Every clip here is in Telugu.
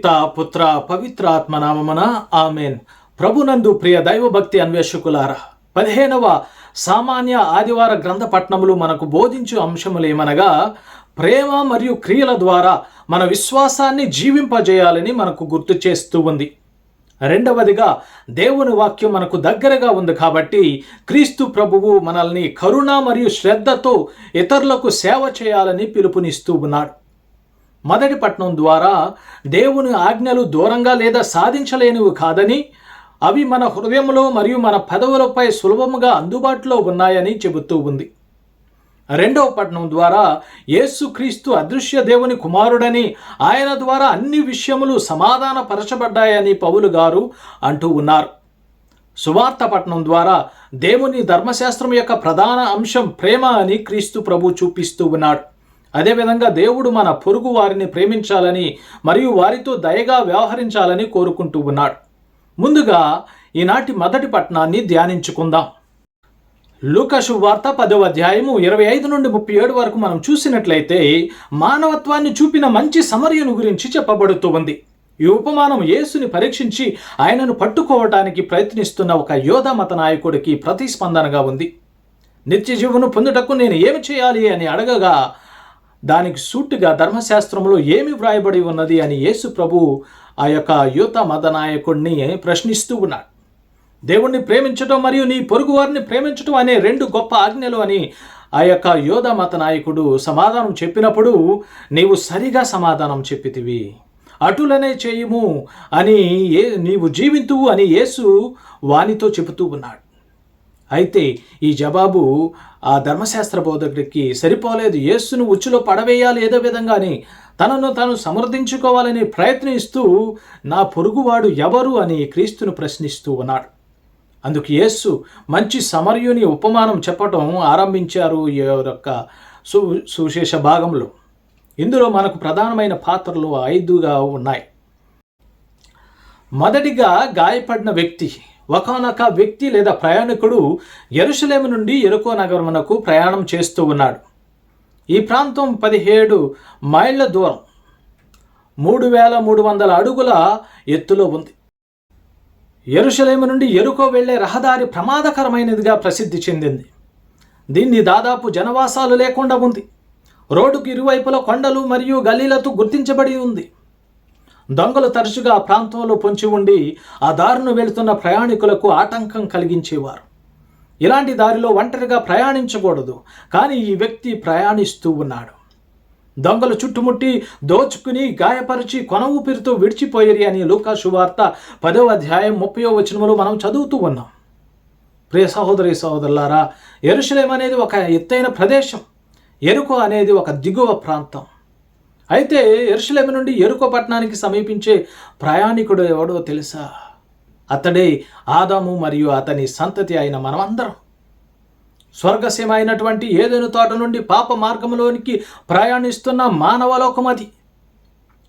పిత పుత్ర పవిత్ర ఆత్మనామమున ఆమెన్. ప్రభునందు ప్రియ దైవభక్తి అన్వేషకులారా పదిహేనవ సామాన్య ఆదివార గ్రంథ పట్నములు మనకు బోధించు అంశములేమనగా ప్రేమ మరియు క్రియల ద్వారా మన విశ్వాసాన్ని జీవింపజేయాలని మనకు గుర్తు చేస్తూ ఉంది. రెండవదిగా దేవుని వాక్యం మనకు దగ్గరగా ఉంది కాబట్టి క్రీస్తు ప్రభువు మనల్ని కరుణ మరియు శ్రద్ధతో ఇతరులకు సేవ చేయాలని పిలుపునిస్తూ ఉన్నాడు. మొదటి పట్నం ద్వారా దేవుని ఆజ్ఞలు దూరంగా లేదా సాధించలేనివి కాదని అవి మన హృదయంలో మరియు మన పదవులపై సులభముగా అందుబాటులో ఉన్నాయని చెబుతూ ఉంది. రెండవ పట్నం ద్వారా యేసుక్రీస్తు అదృశ్య దేవుని కుమారుడని ఆయన ద్వారా అన్ని విషయములు సమాధానపరచబడ్డాయని పౌలు గారు అంటూ ఉన్నారు. సువార్త పట్నం ద్వారా దేవుని ధర్మశాస్త్రం యొక్క ప్రధాన అంశం ప్రేమ అని క్రీస్తు ప్రభు చూపిస్తూ ఉన్నాడు. అదేవిధంగా దేవుడు మన పొరుగు వారిని ప్రేమించాలని మరియు వారితో దయగా వ్యవహరించాలని కోరుకుంటూ ఉన్నాడు. ముందుగా ఈనాటి మొదటి పట్టణాన్ని ధ్యానించుకుందాం. లూకసు వార్త పదవ అధ్యాయము ఇరవై ఐదు నుండి ముప్పై ఏడు వరకు మనం చూసినట్లయితే మానవత్వాన్ని చూపిన మంచి సమర్యను గురించి చెప్పబడుతూ ఉంది. ఈ ఉపమానం యేసుని పరీక్షించి ఆయనను పట్టుకోవటానికి ప్రయత్నిస్తున్న ఒక యోధ మత నాయకుడికి ప్రతిస్పందనగా ఉంది. నిత్య జీవును పొందుటకు నేను ఏమి చేయాలి అని అడగగా దానికి సూటుగా ధర్మశాస్త్రంలో ఏమి వ్రాయబడి ఉన్నది అని యేసు ప్రభు ఆ యొక్క యువత మత నాయకుడిని ప్రశ్నిస్తూ ఉన్నాడు. దేవుణ్ణి ప్రేమించడం మరియు నీ పొరుగు వారిని ప్రేమించడం అనే రెండు గొప్ప ఆజ్ఞలు అని ఆ యొక్క యోధ మత నాయకుడు సమాధానం చెప్పినప్పుడు నీవు సరిగా సమాధానం చెప్పితివి. అటులనే చేయము అని ఏ నీవు జీవింతువు అని యేసు వానితో చెబుతూ ఉన్నాడు. అయితే ఈ జవాబు ఆ ధర్మశాస్త్ర బోధకుడికి సరిపోలేదు. యేసును ఉచ్చులో పడవేయాలి ఏదో విధంగాని తనను తాను సమర్థించుకోవాలని ప్రయత్నిస్తూ నా పొరుగువాడు ఎవరు అని క్రీస్తును ప్రశ్నిస్తూ ఉన్నాడు. అందుకు యేసు మంచి సమర్యుని ఉపమానం చెప్పటం ఆరంభించారు ఈ యొక్క సు సుశేష భాగంలో. ఇందులో మనకు ప్రధానమైన పాత్రలు ఐదుగా ఉన్నాయి. మొదటిగా గాయపడిన వ్యక్తి ఒకనొక వ్యక్తి లేదా ప్రయాణికుడు ఎరుసలేము నుండి ఎరుకో నగరమునకు ప్రయాణం చేస్తూ ఉన్నాడు. ఈ ప్రాంతం పదిహేడు మైళ్ళ దూరం. మూడు వేల మూడు వందల అడుగుల ఎత్తులో ఉంది. ఎరుసలేము నుండి ఎరుకో వెళ్ళే రహదారి ప్రమాదకరమైనదిగా ప్రసిద్ధి చెందింది. దీన్ని దాదాపు జనవాసాలు లేకుండా ఉంది. రోడ్డుకు ఇరువైపుల కొండలు మరియు గల్లీలతో గుర్తించబడి ఉంది. దొంగలు తరచుగా ఆ ప్రాంతంలో పొంచి ఉండి ఆ దారిను వెళుతున్న ప్రయాణికులకు ఆటంకం కలిగించేవారు. ఇలాంటి దారిలో ఒంటరిగా ప్రయాణించకూడదు కానీ ఈ వ్యక్తి ప్రయాణిస్తూ ఉన్నాడు. దొంగలు చుట్టుముట్టి దోచుకుని గాయపరిచి కొన ఊపిరితో విడిచిపోయేరి అని లోకాశువార్త పదవ అధ్యాయం ముప్పయో వచనములో మనం చదువుతూ ఉన్నాం. ప్రియ సహోదరి సహోదరులారా ఎరుషలేం అనేది ఒక ఎత్తైన ప్రదేశం. ఎరుకు అనేది ఒక దిగువ ప్రాంతం. అయితే ఎరుషలేము నుండి ఎరుకో పట్టణానికి సమీపించే ప్రయాణికుడు ఎవడో తెలుసా? అతడే ఆదాము మరియు అతని సంతతి అయిన మనమందరం. స్వర్గసీమ అయినటువంటి ఏదైనా తోట నుండి పాప మార్గంలోనికి ప్రయాణిస్తున్న మానవలోకం అది.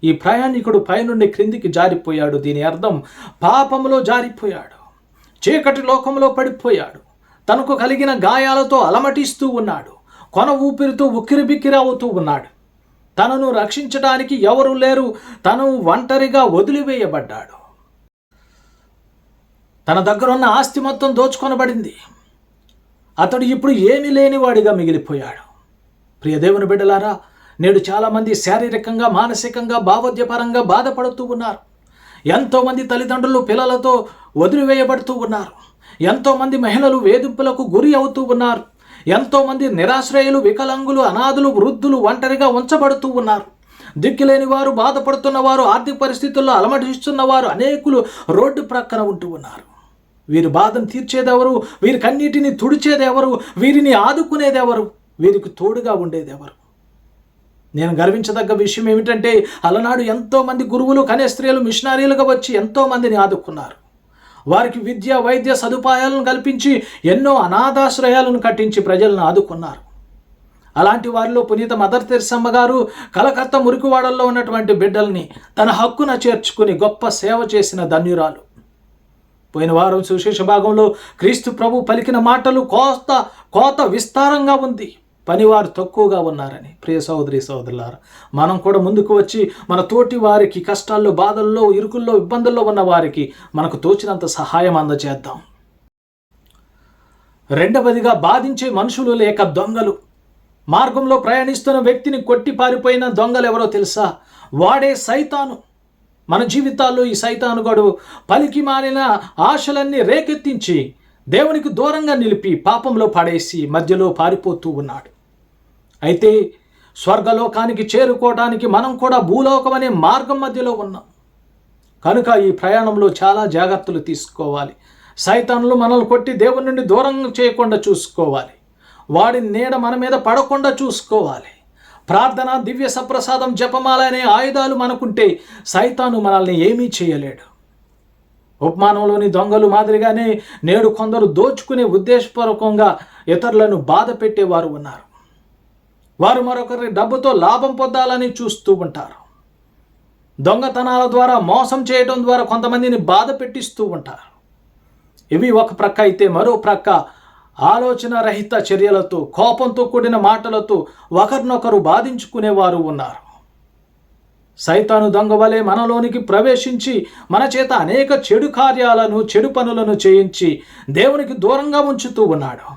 ఈ ప్రయాణికుడు పైనుండి క్రిందికి జారిపోయాడు. దీని అర్థం పాపములో జారిపోయాడు. చీకటి లోకంలో పడిపోయాడు. తనకు కలిగిన గాయాలతో అలమటిస్తూ ఉన్నాడు. కొన ఊపిరితో ఉక్కిరిబిక్కిరి అవుతూ ఉన్నాడు. తనను రక్షించడానికి ఎవరు లేరు తను ఒంటరిగా వదిలివేయబడ్డాడు. తన దగ్గరున్న ఆస్తి మొత్తం దోచుకొనబడింది. అతడు ఇప్పుడు ఏమీ లేనివాడిగా మిగిలిపోయాడు. ప్రియదేవుని బిడ్డలారా నేడు చాలామంది శారీరకంగా మానసికంగా భావోద్యపరంగా బాధపడుతూ ఉన్నారు. ఎంతోమంది తల్లిదండ్రులు పిల్లలతో వదిలివేయబడుతూ ఉన్నారు. ఎంతోమంది మహిళలు వేధింపులకు గురి అవుతూ ఉన్నారు. ఎంతోమంది నిరాశ్రయులు వికలాంగులు అనాథులు వృద్ధులు ఒంటరిగా ఉంచబడుతూ ఉన్నారు. దిక్కులేని వారు బాధపడుతున్న వారు ఆర్థిక పరిస్థితుల్లో అలమటిస్తున్న వారు అనేకులు రోడ్డు ప్రక్కన ఉంటూ ఉన్నారు. వీరి బాధను తీర్చేదెవరు? వీరి కన్నీటిని తుడిచేదెవరు? వీరిని ఆదుకునేదెవరు? వీరికి తోడుగా ఉండేదెవరు? నేను గర్వించదగ్గ విషయం ఏమిటంటే అలనాడు ఎంతోమంది గురువులు కన్యస్త్రీలు మిషనరీలుగా వచ్చి ఎంతోమందిని ఆదుకున్నారు. వారికి విద్య వైద్య సదుపాయాలను కల్పించి ఎన్నో అనాథాశ్రయాలను కట్టించి ప్రజలను ఆదుకున్నారు. అలాంటి వారిలో పునీత మదర్ తెరిసమ్మ గారు కలకత్తా మురికివాడల్లో ఉన్నటువంటి బిడ్డల్ని తన హక్కున చేర్చుకుని గొప్ప సేవ చేసిన ధన్యురాలు. పోయిన వారం సుశేష భాగంలో క్రీస్తు ప్రభు పలికిన మాటలు కోత కోత విస్తారంగా ఉంది. పనివారు తక్కువగా ఉన్నారని. ప్రియ సహోదరి సహోదరులారా మనం కూడా ముందుకు వచ్చి మన తోటి వారికి కష్టాల్లో బాధల్లో ఇరుకుల్లో ఇబ్బందుల్లో ఉన్న వారికి మనకు తోచినంత సహాయం అందజేద్దాం. రెండవదిగా బాధించే మనుషులు లేక దొంగలు. మార్గంలో ప్రయాణిస్తున్న వ్యక్తిని కొట్టి పారిపోయిన దొంగలు ఎవరో తెలుసా? వాడే సైతాను. మన జీవితాల్లో ఈ సైతాను గడు పలికి మారిన ఆశలన్నీ రేకెత్తించి దేవునికి దూరంగా నిలిపి పాపంలో పడేసి మధ్యలో పారిపోతూ ఉన్నాడు. అయితే స్వర్గలోకానికి చేరుకోవటానికి మనం కూడా భూలోకం అనే మార్గం మధ్యలో ఉన్నాం. కనుక ఈ ప్రయాణంలో చాలా జాగ్రత్తలు తీసుకోవాలి. సైతాన్లు మనల్ని కొట్టి దేవుని నుండి దూరం చేయకుండా చూసుకోవాలి. వాడి నీడ మన మీద పడకుండా చూసుకోవాలి. ప్రార్థన దివ్య సప్రసాదం జపమాల అనే ఆయుధాలు మనకుంటే సైతాను మనల్ని ఏమీ చేయలేడు. ఉపమానంలోని దొంగలు మాదిరిగానే నేడు కొందరు దోచుకునే ఉద్దేశపూర్వకంగా ఇతరులను బాధ పెట్టేవారు ఉన్నారు. వారు మరొకరి డబ్బుతో లాభం పొందాలని చూస్తూ ఉంటారు. దొంగతనాల ద్వారా మోసం చేయడం ద్వారా కొంతమందిని బాధ పెట్టిస్తూ ఉంటారు. ఇవి ఒక ప్రక్క అయితే మరో ప్రక్క ఆలోచన రహిత చర్యలతో కోపంతో కూడిన మాటలతో ఒకరినొకరు బాధించుకునేవారు ఉన్నారు. సైతాను దొంగ వలె మనలోనికి ప్రవేశించి మన చేత అనేక చెడు కార్యాలను చెడు పనులను చేయించి దేవునికి దూరంగా ఉంచుతూ ఉన్నాడు.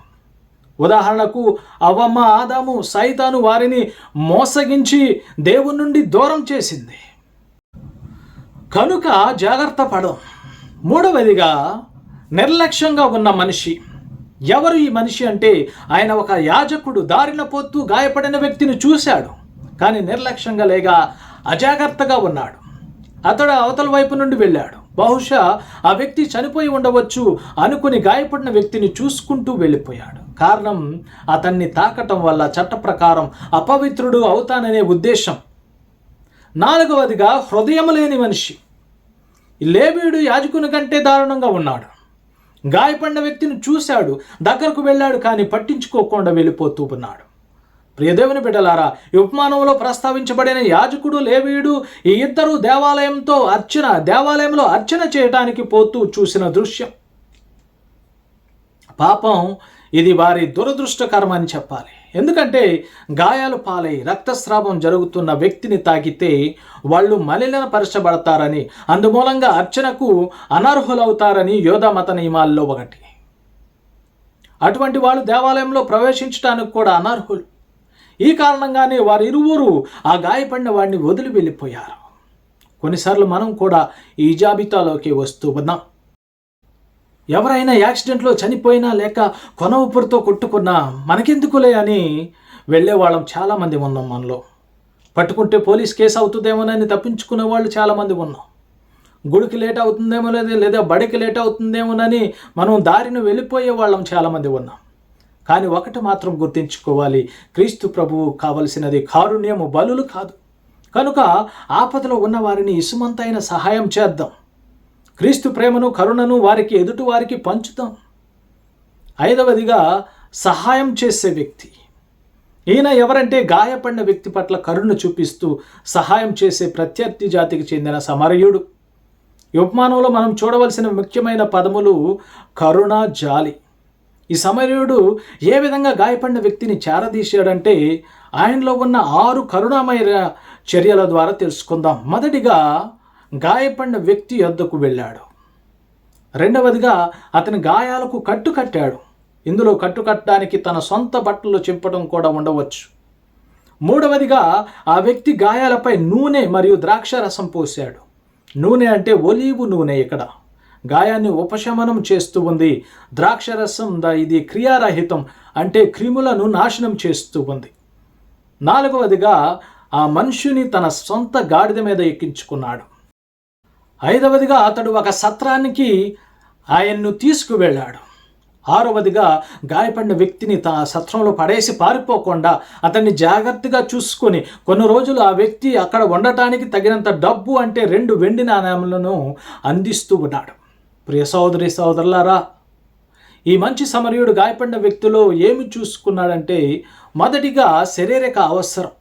ఉదాహరణకు అవ్వమ్మ ఆదాము సైతాను వారిని మోసగించి దేవుని నుండి దూరం చేసింది. కనుక జాగ్రత్త పడం. మూడవదిగా నిర్లక్ష్యంగా ఉన్న మనిషి. ఎవరు ఈ మనిషి అంటే? ఆయన ఒక యాజకుడు దారిన పోతూ గాయపడిన వ్యక్తిని చూశాడు. కానీ నిర్లక్ష్యంగా లేక అజాగ్రత్తగా ఉన్నాడు. అతడు అవతల వైపు నుండి వెళ్ళాడు. బహుశా ఆ వ్యక్తి చనిపోయి ఉండవచ్చు అనుకుని గాయపడిన వ్యక్తిని చూసుకుంటూ వెళ్ళిపోయాడు. కారణం అతన్ని తాకటం వల్ల చట్ట ప్రకారం అపవిత్రుడు అవుతాననే ఉద్దేశం. నాలుగవదిగా హృదయం లేని మనిషి. లేబీడు యాజకుని కంటే దారుణంగా ఉన్నాడు. గాయపడిన వ్యక్తిని చూశాడు దగ్గరకు వెళ్ళాడు కానీ పట్టించుకోకుండా వెళ్ళిపోతూ ఉన్నాడు. ప్రియదేవుని బిడ్డలారా ఉపమానంలో ప్రస్తావించబడిన యాజకుడు లేవీయుడు ఈ ఇద్దరు దేవాలయంతో అర్చన దేవాలయంలో అర్చన చేయటానికి పోతూ చూసిన దృశ్యం. పాపం ఇది వారి దురదృష్టకరమని చెప్పాలి. ఎందుకంటే గాయాలు పాలై రక్తస్రావం జరుగుతున్న వ్యక్తిని తాకితే వాళ్ళు మలిన పరచబడతారని అందుమూలంగా అర్చనకు అనర్హులవుతారని యోధ మత నియమాల్లో ఒకటి. అటువంటి వాళ్ళు దేవాలయంలో ప్రవేశించడానికి కూడా అనర్హులు. ఈ కారణంగానే వారి ఇరువురు ఆ గాయపడిన వాడిని వదిలి వెళ్ళిపోయారు. కొన్నిసార్లు మనం కూడా ఈ జాబితాలోకి వస్తూ ఉన్నాం. ఎవరైనా యాక్సిడెంట్లో చనిపోయినా లేక కొన ఊపిరితో కొట్టుకున్నా మనకెందుకులే అని వెళ్ళే వాళ్ళం చాలామంది ఉన్నాం మనలో. పట్టుకుంటే పోలీస్ కేసు అవుతుందేమోనని తప్పించుకునే వాళ్ళు చాలామంది ఉన్నాం. గుడికి లేట్ అవుతుందేమో లేదా లేదా బడికి లేట్ అవుతుందేమోనని మనం దారిని వెళ్ళిపోయే వాళ్ళం చాలామంది ఉన్నాం. కానీ ఒకటి మాత్రం గుర్తుంచుకోవాలి క్రీస్తు ప్రభువు కావలసినది కారుణ్యము బలులు కాదు. కనుక ఆపదలో ఉన్నవారిని ఇసుమంతైన సహాయం చేద్దాం. క్రీస్తు ప్రేమను కరుణను వారికి ఎదుటి వారికి పంచుతాం. ఐదవదిగా సహాయం చేసే వ్యక్తి. ఈయన ఎవరంటే గాయపడిన వ్యక్తి పట్ల కరుణ చూపిస్తూ సహాయం చేసే ప్రత్యర్థి జాతికి చెందిన సమరయుడు. ఉపమానంలో మనం చూడవలసిన ముఖ్యమైన పదములు కరుణ జాలి. ఈ సమరయుడు ఏ విధంగా గాయపడిన వ్యక్తిని చేరదీశాడంటే ఆయనలో ఉన్న ఆరు కరుణామయ చర్యల ద్వారా తెలుసుకుందాం. మొదటిగా గాయపడిన వ్యక్తి యొద్దకు వెళ్ళాడు. రెండవదిగా అతని గాయాలకు కట్టు కట్టాడు. ఇందులో కట్టు కట్టడానికి తన సొంత బట్టలు చింపడం కూడా ఉండవచ్చు. మూడవదిగా ఆ వ్యక్తి గాయాలపై నూనె మరియు ద్రాక్ష రసం పోశాడు. నూనె అంటే ఒలీవు నూనె ఇక్కడ. గాయాన్ని ఉపశమనం చేస్తూ ఉంది. ద్రాక్షరసం ద ఇది క్రియారహితం అంటే క్రిములను నాశనం చేస్తూ ఉంది. నాలుగవదిగా ఆ మనుషుని తన సొంత గాడిద మీద ఎక్కించుకున్నాడు. ఐదవదిగా అతడు ఒక సత్రానికి ఆయన్ను తీసుకువెళ్ళాడు. ఆరవదిగా గాయపడిన వ్యక్తిని తన సత్రంలో పడేసి పారిపోకుండా అతన్ని జాగ్రత్తగా చూసుకొని కొన్ని రోజులు ఆ వ్యక్తి అక్కడ ఉండటానికి తగినంత డబ్బు అంటే రెండు వెండి నాణ్యములను అందిస్తూ ఉన్నాడు. ప్రియ సోదరి సోదరులారా ఈ మంచి సమరయుడు గాయపడిన వ్యక్తిలో ఏమి చూసుకున్నాడంటే మొదటిగా శారీరక అవసరం.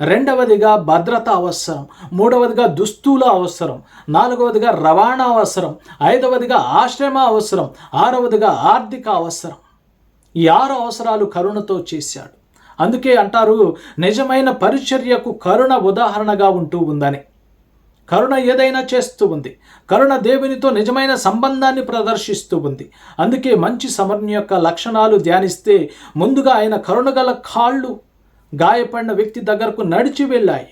రెండవదిగా భద్రత అవసరం మూడవదిగా దుస్తుల అవసరం నాలుగవదిగా రవాణా అవసరం ఐదవదిగా ఆశ్రమ అవసరం ఆరవదిగా ఆర్థిక అవసరం. ఈ ఆరు అవసరాలు కరుణతో చేశాడు. అందుకే అంటారు నిజమైన పరిచర్యకు కరుణ ఉదాహరణగా ఉంటూ ఉందని. కరుణ ఏదైనా చేస్తూ ఉంది. కరుణ దేవునితో నిజమైన సంబంధాన్ని ప్రదర్శిస్తూ ఉంది. అందుకే మంచి సమర్ణ యొక్క లక్షణాలు ధ్యానిస్తే ముందుగా ఆయన కరుణగల కాళ్ళు గాయపడిన వ్యక్తి దగ్గరకు నడిచి వెళ్ళాయి.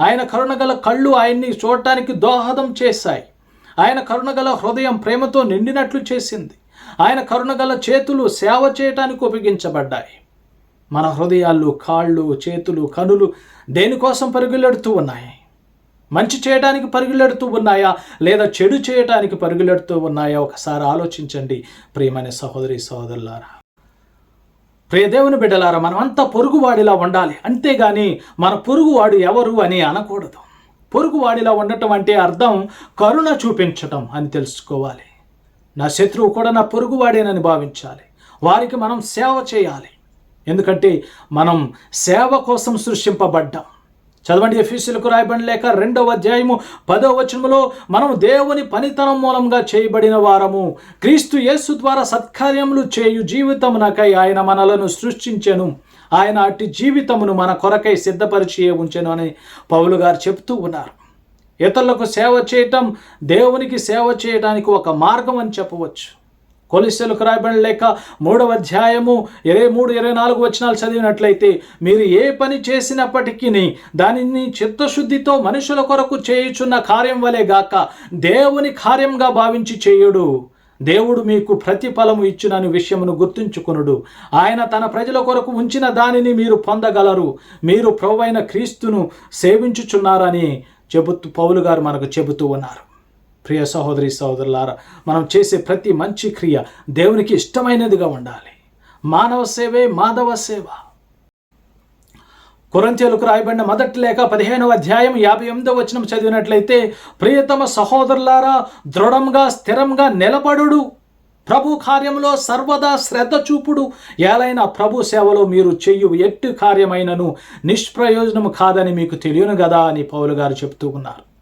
ఆయన కరుణగల కళ్ళు ఆయన్ని చూడటానికి దోహదం చేశాయి. ఆయన కరుణగల హృదయం ప్రేమతో నిండినట్లు చేసింది. ఆయన కరుణగల చేతులు సేవ చేయటానికి ఉపయోగించబడ్డాయి. మన హృదయాలు కాళ్ళు చేతులు కనులు దేనికోసం పరుగులెడుతూ ఉన్నాయి? మంచి చేయడానికి పరుగులెడుతూ ఉన్నాయా? లేదా చెడు చేయటానికి పరుగులెడుతూ ఉన్నాయా? ఒకసారి ఆలోచించండి. ప్రియమైన సహోదరి సహోదరులారా ప్రియదేవుని బిడ్డలారా మనమంతా పొరుగువాడిలా ఉండాలి. అంతేగాని మన పొరుగువాడు ఎవరు అని అనకూడదు. పొరుగువాడిలా ఉండటం అంటే అర్థం కరుణ చూపించటం అని తెలుసుకోవాలి. నా శత్రువు కూడా నా పొరుగువాడేనని భావించాలి. వారికి మనం సేవ చేయాలి. ఎందుకంటే మనం సేవ కోసం సృష్టింపబడ్డాం. చదవండి ఎఫీసులకు రాయబడిన లేక రెండవ అధ్యాయము పదవ వచనములో మనం దేవుని పనితనం మూలంగా చేయబడిన వారము. క్రీస్తు యేసు ద్వారా సత్కార్యములు చేయు జీవితమునకై ఆయన మనలను సృష్టించెను. ఆయన అట్టి జీవితమును మన కొరకై సిద్ధపరిచి ఉంచెను అని పౌలు గారు చెప్తూ ఉన్నారు. ఇతరులకు సేవ చేయటం దేవునికి సేవ చేయడానికి ఒక మార్గం అని చెప్పవచ్చు. కొలిసెలకు రాయబడిన లేక మూడవ అధ్యాయము ఇరవై మూడు ఇరవై నాలుగు వచనాలు చదివినట్లయితే మీరు ఏ పని చేసినప్పటికీ దానిని చిత్తశుద్ధితో మనుషుల కొరకు చేయుచున్న కార్యం వలె గాక దేవుని కార్యంగా భావించి చేయుడు. దేవుడు మీకు ప్రతిఫలము ఇచ్చునని విషయమును గుర్తుంచుకునుడు. ఆయన తన ప్రజల కొరకు ఉంచిన దానిని మీరు పొందగలరు. మీరు ప్రవ్వైన క్రీస్తును సేవించుచున్నారని చెబుతూ పౌలు గారు మనకు చెబుతూ ఉన్నారు. ప్రియ సహోదరి సహోదరులారా మనం చేసే ప్రతి మంచి క్రియ దేవునికి ఇష్టమైనదిగా ఉండాలి. మానవ సేవే మాధవ సేవ. కొరంతేలకు రాయబడిన మొదటి లేక పదిహేనవ అధ్యాయం యాభై ఎనిమిదో వచనం చదివినట్లయితే ప్రియతమ సహోదరులారా దృఢంగా స్థిరంగా నిలబడుడు. ప్రభు కార్యంలో సర్వదా శ్రద్ధ చూపుడు. ఏలైనా ప్రభు సేవలో మీరు చెయ్యు ఎట్టు కార్యమైనను నిష్ప్రయోజనం కాదని మీకు తెలియను కదా అని పౌలు గారు చెప్తూ ఉన్నారు.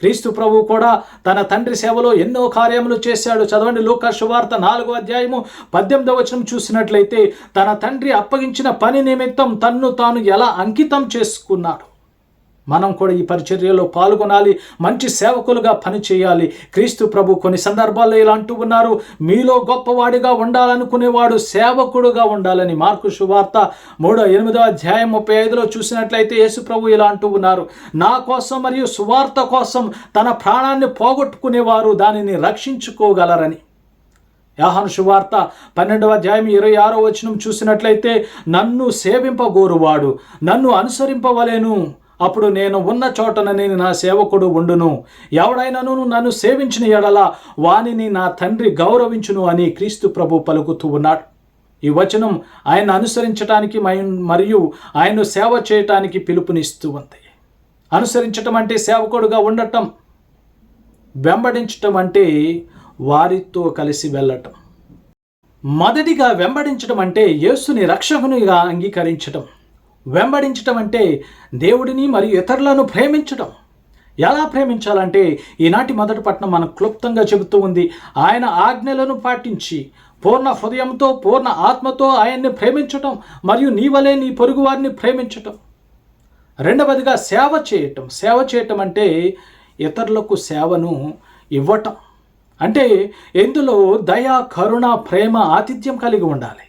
క్రీస్తు ప్రభు కూడా తన తండ్రి సేవలో ఎన్నో కార్యములు చేశాడు. చదవండి లోక శువార్త నాలుగో అధ్యాయము పద్దెనిమిదవ వచనం చూసినట్లయితే తన తండ్రి అప్పగించిన పని నిమిత్తం తన్ను తాను ఎలా అంకితం చేసుకున్నాడు? మనం కూడా ఈ పరిచర్యలో పాల్గొనాలి మంచి సేవకులుగా పనిచేయాలి. క్రీస్తు ప్రభు కొన్ని సందర్భాల్లో ఇలా అంటూ ఉన్నారు మీలో గొప్పవాడిగా ఉండాలనుకునేవాడు సేవకుడుగా ఉండాలని. మార్కు శువార్త మూడో ఎనిమిదో అధ్యాయం ముప్పై ఐదులో చూసినట్లయితే యేసు ప్రభు ఇలా అంటూ ఉన్నారు నా కోసం మరియు సువార్త కోసం తన ప్రాణాన్ని పోగొట్టుకునేవారు దానిని రక్షించుకోగలరని. యాహను శువార్త పన్నెండవ అధ్యాయం ఇరవై ఆరో వచనం చూసినట్లయితే నన్ను సేవింపగోరువాడు నన్ను అనుసరింపవలేను. అప్పుడు నేను ఉన్న చోటన నేను నా సేవకుడు ఉండును. ఎవడైనాను నన్ను సేవించిన ఎడల వానిని నా తండ్రి గౌరవించును అని క్రీస్తు ప్రభు పలుకుతూ ఉన్నాడు. ఈ వచనం ఆయన అనుసరించటానికి మరియు ఆయన్ను సేవ చేయటానికి పిలుపునిస్తూ ఉంది. అనుసరించటం అంటే సేవకుడుగా ఉండటం. వెంబడించటం అంటే వారితో కలిసి వెళ్ళటం. మొదటిగా వెంబడించడం అంటే యేసుని రక్షకునిగా అంగీకరించటం. వెంబడించటం అంటే దేవుడిని మరియు ఇతరులను ప్రేమించడం ఎలా ప్రేమించాలంటే ఈనాటి మొదటి పట్టణం మనకు క్లుప్తంగా చెబుతూ ఉంది ఆయన ఆజ్ఞలను పాటించి పూర్ణ హృదయంతో పూర్ణ ఆత్మతో ఆయన్ని ప్రేమించటం మరియు నీ వలే నీ పొరుగు వారిని ప్రేమించటం. రెండవదిగా సేవ చేయటం. సేవ చేయటం అంటే ఇతరులకు సేవను ఇవ్వటం. అంటే ఇందులో దయ కరుణ ప్రేమ ఆతిథ్యం కలిగి ఉండాలి.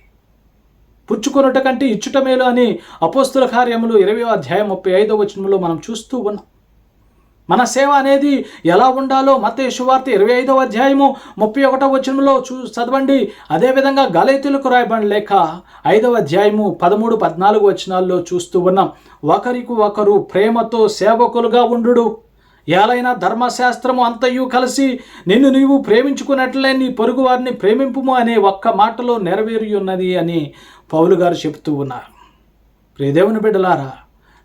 పుచ్చుకొనుట కంటే ఇచ్చుట మేలు అని అపోస్తుల కార్యములు ఇరవై అధ్యాయం ముప్పై ఐదో వచనంలో మనం చూస్తూ ఉన్నాం. మన సేవ అనేది ఎలా ఉండాలో మత శువార్త ఇరవై ఐదవ అధ్యాయము ముప్పై ఒకటో వచనంలో చూ చదవండి. అదేవిధంగా గలైతులకు రాయబడిన లేక ఐదవ అధ్యాయము పదమూడు పద్నాలుగు వచనాల్లో చూస్తూ ఉన్నాం. ఒకరికి ఒకరు ప్రేమతో సేవకులుగా ఉండు ఏలైనా ధర్మశాస్త్రము అంతయు కలిసి నిన్ను నీవు ప్రేమించుకున్నట్లే నీ పొరుగు వారిని ప్రేమింపుము అనే ఒక్క మాటలో నెరవేరి ఉన్నది అని పౌలు గారు చెప్తూ ఉన్నారు. ప్రియదేవుని బిడ్డలారా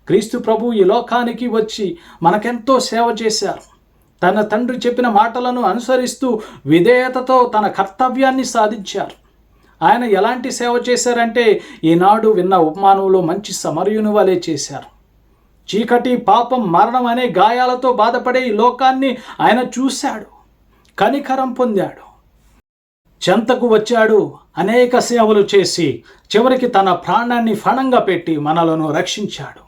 క్రీస్తు ప్రభు ఈ లోకానికి వచ్చి మనకెంతో సేవ చేశారు. తన తండ్రి చెప్పిన మాటలను అనుసరిస్తూ విధేయతతో తన కర్తవ్యాన్ని సాధించారు. ఆయన ఎలాంటి సేవ చేశారంటే ఈనాడు విన్న ఉపమానంలో మంచి సమరయుని వలె చేశారు. చీకటి పాపం మరణం అనే గాయాలతో బాధపడే ఈ లోకాన్ని ఆయన చూశాడు కనికరం పొందాడు. చెంతకు వచ్చాడు అనేక సేవలు చేసి చివరికి తన ప్రాణాన్ని ఫణంగా పెట్టి మనలను రక్షించాడు.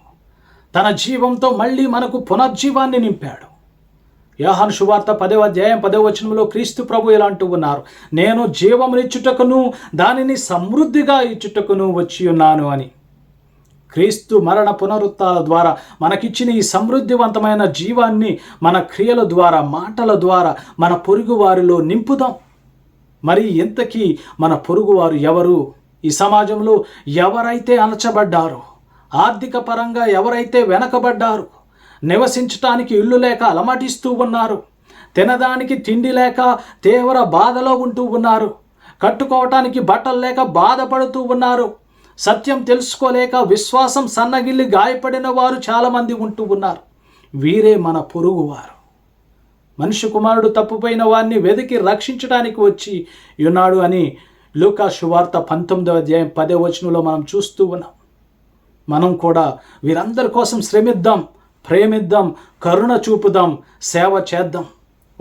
తన జీవంతో మళ్ళీ మనకు పునర్జీవాన్ని నింపాడు. యోహాను శువార్త పదవ అధ్యాయం పదవ వచనంలో క్రీస్తు ప్రభు ఇలా అంటూ ఉన్నారు నేను జీవమునిచ్చుటకును దానిని సమృద్ధిగా ఇచ్చుటకును వచ్చి ఉన్నాను అని. క్రీస్తు మరణ పునరుత్థాల ద్వారా మనకిచ్చిన ఈ సమృద్ధివంతమైన జీవాన్ని మన క్రియల ద్వారా మాటల ద్వారా మన పొరుగు వారిలో నింపుదాం. మరి ఇంతకీ మన పొరుగువారు ఎవరు? ఈ సమాజంలో ఎవరైతే అణచబడ్డారో ఆర్థిక పరంగా ఎవరైతే వెనకబడ్డారు నివసించటానికి ఇల్లు లేక అలమటిస్తూ ఉన్నారు తినడానికి తిండి లేక తీవ్ర బాధలో ఉంటూ ఉన్నారు కట్టుకోవటానికి బట్టలు లేక బాధపడుతూ ఉన్నారు సత్యం తెలుసుకోలేక విశ్వాసం సన్నగిల్లి గాయపడిన వారు చాలామంది ఉంటూ ఉన్నారు. వీరే మన పొరుగువారు. మనిషి కుమారుడు తప్పుపోయిన వారిని వెతికి రక్షించడానికి వచ్చి ఉన్నాడు అని లూకా శువార్త పంతొమ్మిదవ అధ్యాయం పదే వచనంలో మనం చూస్తూ ఉన్నాం. మనం కూడా వీరందరి కోసం శ్రమిద్దాం ప్రేమిద్దాం కరుణ చూపుదాం సేవ చేద్దాం.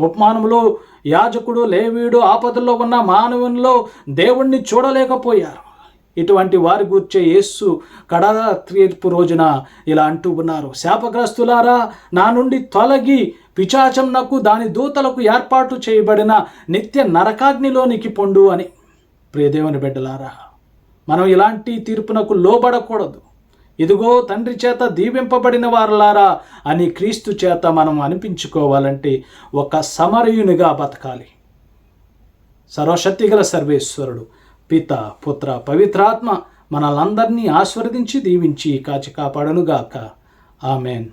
ఉపమానంలో యాజకుడు లేవీడు ఆపదల్లో ఉన్న మానవునిలో దేవుణ్ణి చూడలేకపోయారు. ఇటువంటి వారి గుర్చే యేస్సు కడల తీర్పు రోజున ఇలా అంటూ ఉన్నారు. శాపగ్రస్తులారా నా నుండి తొలగి పిచాచంనకు దాని దూతలకు ఏర్పాటు చేయబడిన నిత్య నరకాగ్నిలోనికి పొండు అని. ప్రియదేవుని బిడ్డలారా మనం ఇలాంటి తీర్పునకు లోబడకూడదు. ఇదిగో తండ్రి చేత దీవింపబడిన వారలారా అని క్రీస్తు చేత మనం అనిపించుకోవాలంటే ఒక సమరయునిగా బతకాలి. సర్వశక్తిగల సర్వేశ్వరుడు పిత పుత్ర పవిత్రాత్మ మనలందరినీ ఆశీర్వదించి దీవించి కాచి కాపాడనుగాక. ఆమెన్.